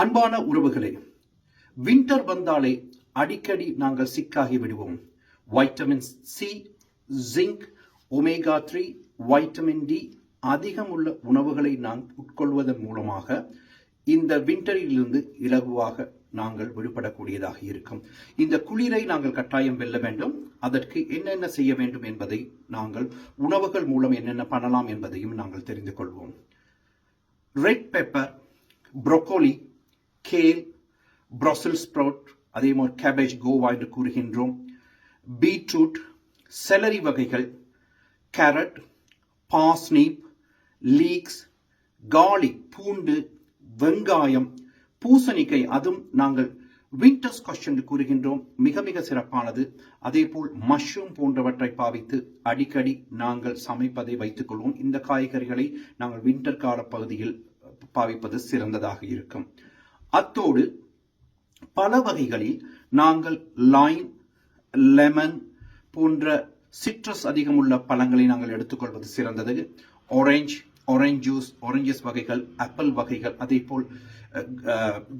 அன்பான உறவுகளே வின்டர் வந்தாலே அடிக்கடி நாங்கள் சிக்காகி விடுவோம். Vitamin C zinc omega three vitamin D அதிகம் உள்ள உணவுகளை நாம் உட்கொள்வதன் மூலமாக இந்த விண்டரிலிருந்து இலகுவாக நாங்கள் விடுபடக்கூடியதாக இருக்கும். இந்த குளிரை நாங்கள் கட்டாயம் வெல்ல வேண்டும். அதற்கு என்னென்ன செய்ய வேண்டும் என்பதை நாங்கள் உணவுகள் மூலம் என்னென்ன பண்ணலாம் என்பதையும் நாங்கள் தெரிந்து கொள்வோம். Red pepper broccoli kale brussel sprout அதே மாதிரி கேபேஜ் கோவா என்று கூறுகின்றோம். பீட்ரூட் செலரி வகைகள் கேரட் பாஸ்னீப் லீக்ஸ் கார்லிக் பூண்டு வெங்காயம் பூசணிக்கை அதுவும் நாங்கள் விண்டர்ஸ் கொஸ்டின் கூறுகின்றோம். மிக மிக சிறப்பானது. அதேபோல் மஷ்ரூம் போன்றவற்றை பாவித்து அடிக்கடி நாங்கள் சமைப்பதை வைத்துக் கொள்வோம். இந்த காய்கறிகளை நாங்கள் விண்டர் கால பகுதியில் பாவிப்பது சிறந்ததாக இருக்கும். அத்தோடு பல வகைகளில் நாங்கள் லைம் லெமன் போன்ற சிட்ரஸ் அதிகமுள்ள பழங்களை நாங்கள் எடுத்துக்கொள்வது சிறந்தது. ஆரஞ்சு ஆரஞ்ச் ஜூஸ் ஆரஞ்சஸ் வகைகள் ஆப்பிள் வகைகள் அதே போல்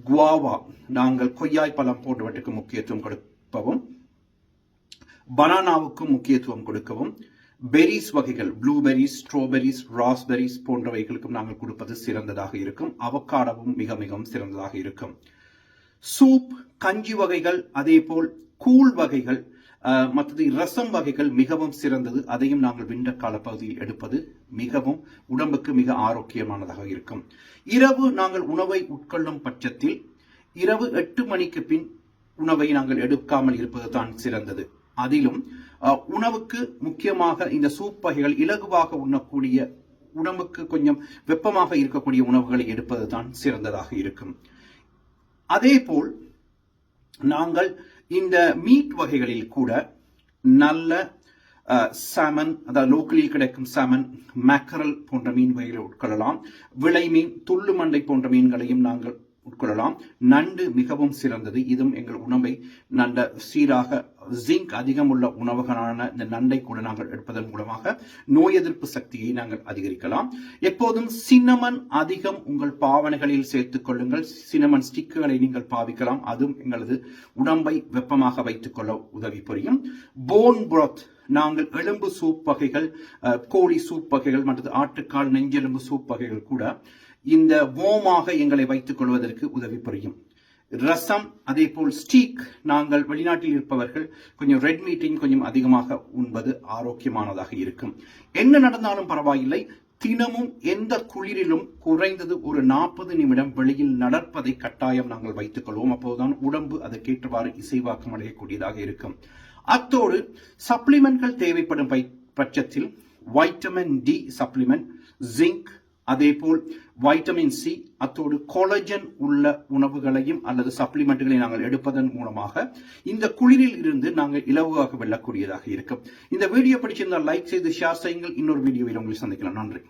குவாவா நாங்கள் கொய்யாய் பழம் போன்றவற்றுக்கு முக்கியத்துவம் கொடுப்பவும் பனானாவுக்கும் முக்கியத்துவம் கொடுக்கவும் பெரிஸ் வகைகள் ப்ளூபெரிஸ் ஸ்ட்ராபெரிஸ் ராஸ்பெரிஸ் போன்றவைகளுக்கும் நாங்கள் கொடுப்பது சிறந்ததாக இருக்கும். அவக்காடவும் மிக மிகவும் சிறந்ததாக இருக்கும். சூப் கஞ்சி வகைகள் அதே போல் கூழ் வகைகள் மற்றது ரசம் வகைகள் மிகவும் சிறந்தது. அதையும் நாங்கள் விண்டர் கால பகுதியில் எடுப்பது மிகவும் உடம்புக்கு மிக ஆரோக்கியமானதாக இருக்கும். இரவு நாங்கள் உணவை உட்கொள்ளும் பட்சத்தில் இரவு எட்டு மணிக்கு பின் உணவை நாங்கள் எடுக்காமல் இருப்பது தான் சிறந்தது. அதிலும் உணவுக்கு முக்கியமாக இந்த சூப் வகைகள் இலகுவாக உண்ணக்கூடிய உடம்புக்கு கொஞ்சம் வெப்பமாக இருக்கக்கூடிய உணவுகளை எடுப்பது தான் சிறந்ததாக இருக்கும். அதே போல் நாங்கள் இந்த மீட் வகைகளில் கூட நல்ல சாமன் அதாவது லோக்கலில் கிடைக்கும் சாமன் மேக்கரல் போன்ற மீன் வகைகளை உட்கொள்ளலாம். விளை மீன் துள்ளு மண்டை போன்ற மீன்களையும் நாங்கள் உட்கொள்ளலாம். நண்டு மிகவும் சிறந்தது. இதுவும் எங்கள் உணவை நல்ல சீராக ஜிங்க் அதிகம் உள்ள உணவுகளான இந்த நண்டை கூட நாங்கள் எடுப்பதன் மூலமாக நோய் எதிர்ப்பு சக்தியை நாங்கள் அதிகரிக்கலாம். எப்போதும் சின்னமன் அதிகம் உங்கள் பாவனைகளில் சேர்த்துக் கொள்ளுங்கள். சின்னமன் ஸ்டிக்குகளை நீங்கள் பாவிக்கலாம். அதுவும் எங்களது உடம்பை வெப்பமாக வைத்துக் கொள்ள உதவி புரியும். போன் broth நாங்கள் எலும்பு சூப் வகைகள் கோழி சூப் வகைகள் மற்றது ஆட்டுக்கால் நெஞ்செலும்பு சூப் வகைகள் கூட இந்த வோமாக எங்களை வைத்துக் கொள்வதற்கு உதவி புரியும். ரசம் அதே போல் ஸ்டீக் நாங்கள் வெளிநாட்டில் இருப்பவர்கள் கொஞ்சம் ரெட் மீட்டையும் கொஞ்சம் அதிகமாக உண்பது ஆரோக்கியமானதாக இருக்கும். என்ன நடந்தாலும் பரவாயில்லை. தினமும் எந்த குளிரிலும் குறைந்தது ஒரு நாற்பது நிமிடம் வெளியில் நடப்பதை கட்டாயம் நாங்கள் வைத்துக் கொள்வோம். அப்போதுதான் உடம்பு அதற்கேற்றவாறு இசைவாக்கம் அடையக்கூடியதாக இருக்கும். அத்தோடு சப்ளிமெண்ட்கள் தேவைப்படும் பை- பட்சத்தில் வைட்டமின் டி சப்ளிமெண்ட் ஜிங்க் அதே போல் வைட்டமின் சி அத்தோடு கொலஜன் உள்ள உணவுகளையும் அல்லது சப்ளிமெண்ட்களை நாங்கள் எடுப்பதன் மூலமாக இந்த குளிரில் இருந்து நாங்கள் இலவாக வெல்லக்கூடியதாக இருக்கும். இந்த வீடியோ பிடிச்சிருந்தால் லைக் செய்து ஷேர் செய்யுங்கள். இன்னொரு வீடியோவில் உங்களை சந்திக்கலாம். நன்றி.